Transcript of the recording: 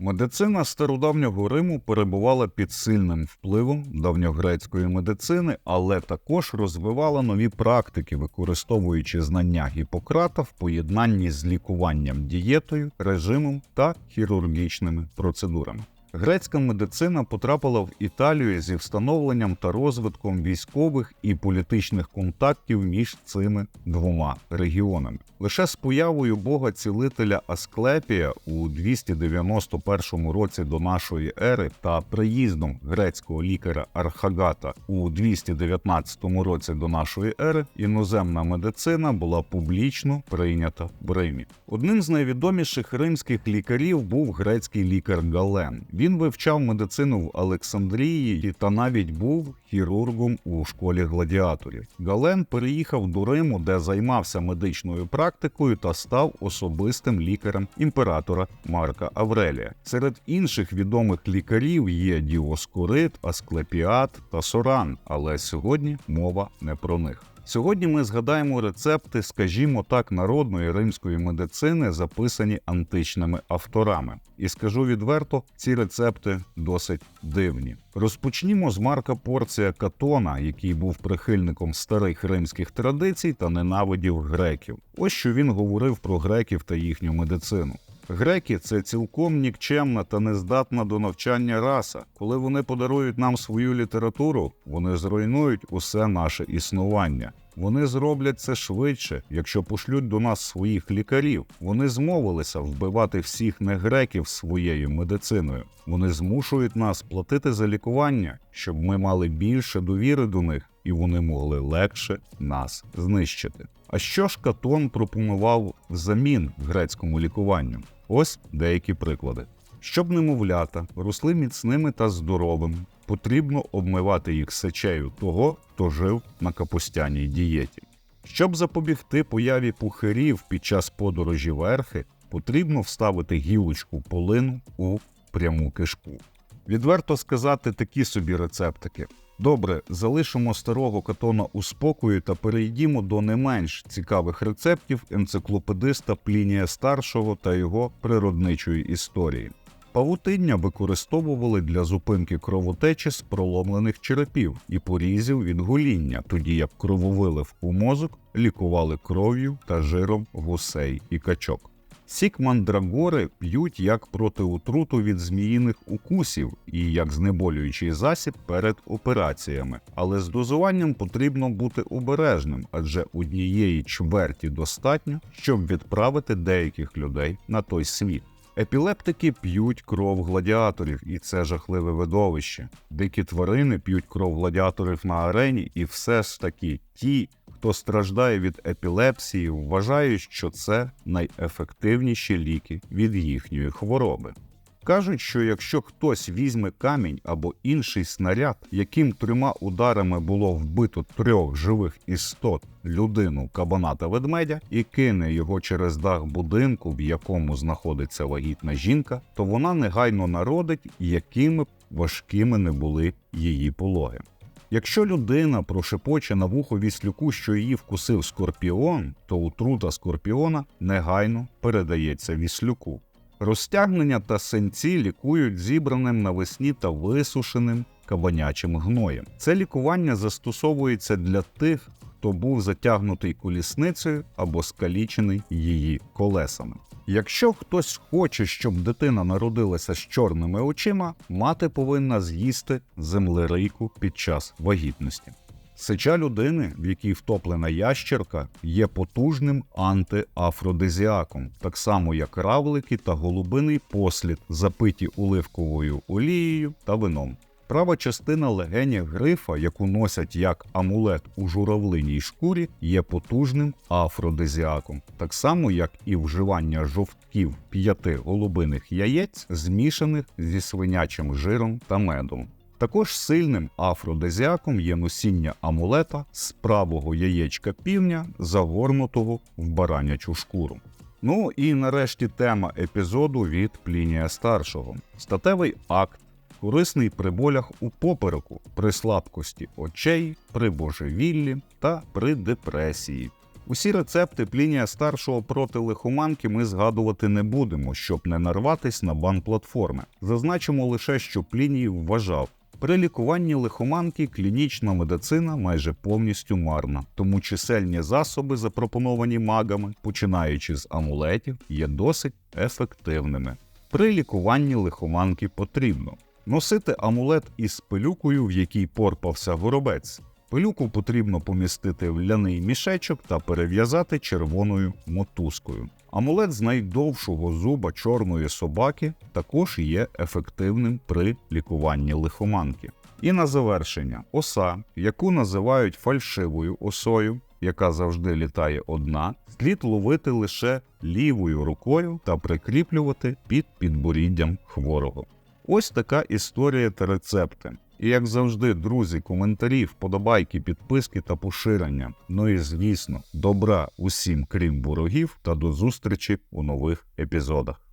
Медицина стародавнього Риму перебувала під сильним впливом давньогрецької медицини, але також розвивала нові практики, використовуючи знання Гіппократа в поєднанні з лікуванням дієтою, режимом та хірургічними процедурами. Грецька медицина потрапила в Італію зі встановленням та розвитком військових і політичних контактів між цими двома регіонами. Лише з появою бога цілителя Асклепія у 291 році до нашої ери та приїздом грецького лікаря Архагата у 219 році до нашої ери іноземна медицина була публічно прийнята в Римі. Одним з найвідоміших римських лікарів був грецький лікар Гален. Він вивчав медицину в Олександрії та навіть був хірургом у школі гладіаторів. Гален переїхав до Риму, де займався медичною практикою та став особистим лікарем імператора Марка Аврелія. Серед інших відомих лікарів є Діоскорит, Асклепіат та Соран, але сьогодні мова не про них. Сьогодні ми згадаємо рецепти, скажімо так, народної римської медицини, записані античними авторами. І скажу відверто, ці рецепти досить дивні. Розпочнімо з Марка Порція Катона, який був прихильником старих римських традицій та ненавидів греків. Ось що він говорив про греків та їхню медицину. Греки це цілком нікчемна та нездатна до навчання раса. Коли вони подарують нам свою літературу, вони зруйнують усе наше існування. Вони зроблять це швидше, якщо пошлють до нас своїх лікарів. Вони змовилися вбивати всіх негреків своєю медициною. Вони змушують нас платити за лікування, щоб ми мали більше довіри до них і вони могли легше нас знищити. А що ж Катон пропонував взамін грецькому лікуванню? Ось деякі приклади. Щоб немовлята росли міцними та здоровими, потрібно обмивати їх сечею того, хто жив на капустяній дієті. Щоб запобігти появі пухирів під час подорожі верхи, потрібно вставити гілочку полину у пряму кишку. Відверто сказати такі собі рецептики. Добре, залишимо старого катона у спокою та перейдімо до не менш цікавих рецептів енциклопедиста Плінія Старшого та його природничої історії. Павутиння використовували для зупинки кровотечі з проломлених черепів і порізів від гоління, тоді як крововилив у мозок лікували кров'ю та жиром гусей і качок. Сік мандрагори п'ють як проти отруту від зміїних укусів і як знеболюючий засіб перед операціями, але з дозуванням потрібно бути обережним, адже однієї чверті достатньо, щоб відправити деяких людей на той світ. Епілептики п'ють кров гладіаторів, і це жахливе видовище. Дикі тварини п'ють кров гладіаторів на арені, і все ж таки ті, хто страждає від епілепсії, вважають, що це найефективніші ліки від їхньої хвороби. Кажуть, що якщо хтось візьме камінь або інший снаряд, яким трьома ударами було вбито трьох живих істот людину, кабана та ведмедя, і кине його через дах будинку, в якому знаходиться вагітна жінка, то вона негайно народить, якими б важкими не були її пологи. Якщо людина прошепоче на вухо віслюку, що її вкусив скорпіон, то отрута скорпіона негайно передається віслюку. Розтягнення та синці лікують зібраним навесні та висушеним кабанячим гноєм. Це лікування застосовується для тих, хто був затягнутий колісницею або скалічений її колесами. Якщо хтось хоче, щоб дитина народилася з чорними очима, мати повинна з'їсти землерийку під час вагітності. Сеча людини, в якій втоплена ящерка, є потужним антиафродизіаком, так само як равлики та голубиний послід, запиті оливковою олією та вином. Права частина легеня грифа, яку носять як амулет у журавлиній шкурі, є потужним афродизіаком, так само як і вживання жовтків п'яти голубиних яєць, змішаних зі свинячим жиром та медом. Також сильним афродизіаком є носіння амулета з правого яєчка півня, загорнутого в баранячу шкуру. Ну і нарешті тема епізоду від Плінія Старшого: статевий акт, корисний при болях у попереку, при слабкості очей, при божевіллі та при депресії. Усі рецепти Плінія старшого проти лихоманки ми згадувати не будемо, щоб не нарватись на бан платформи. Зазначимо лише, що Пліній вважав. При лікуванні лихоманки клінічна медицина майже повністю марна, тому чисельні засоби, запропоновані магами, починаючи з амулетів, є досить ефективними. При лікуванні лихоманки потрібно носити амулет із пилюкою, в якій порпався горобець. Пилюку потрібно помістити в ляний мішечок та перев'язати червоною мотузкою. Амулет з найдовшого зуба чорної собаки також є ефективним при лікуванні лихоманки. І на завершення оса, яку називають фальшивою осою, яка завжди літає одна, слід ловити лише лівою рукою та прикріплювати під підборіддям хворого. Ось така історія та рецепти. І як завжди, друзі, коментарі, вподобайки, підписки та поширення. Ну і звісно, добра усім, крім ворогів, та до зустрічі у нових епізодах.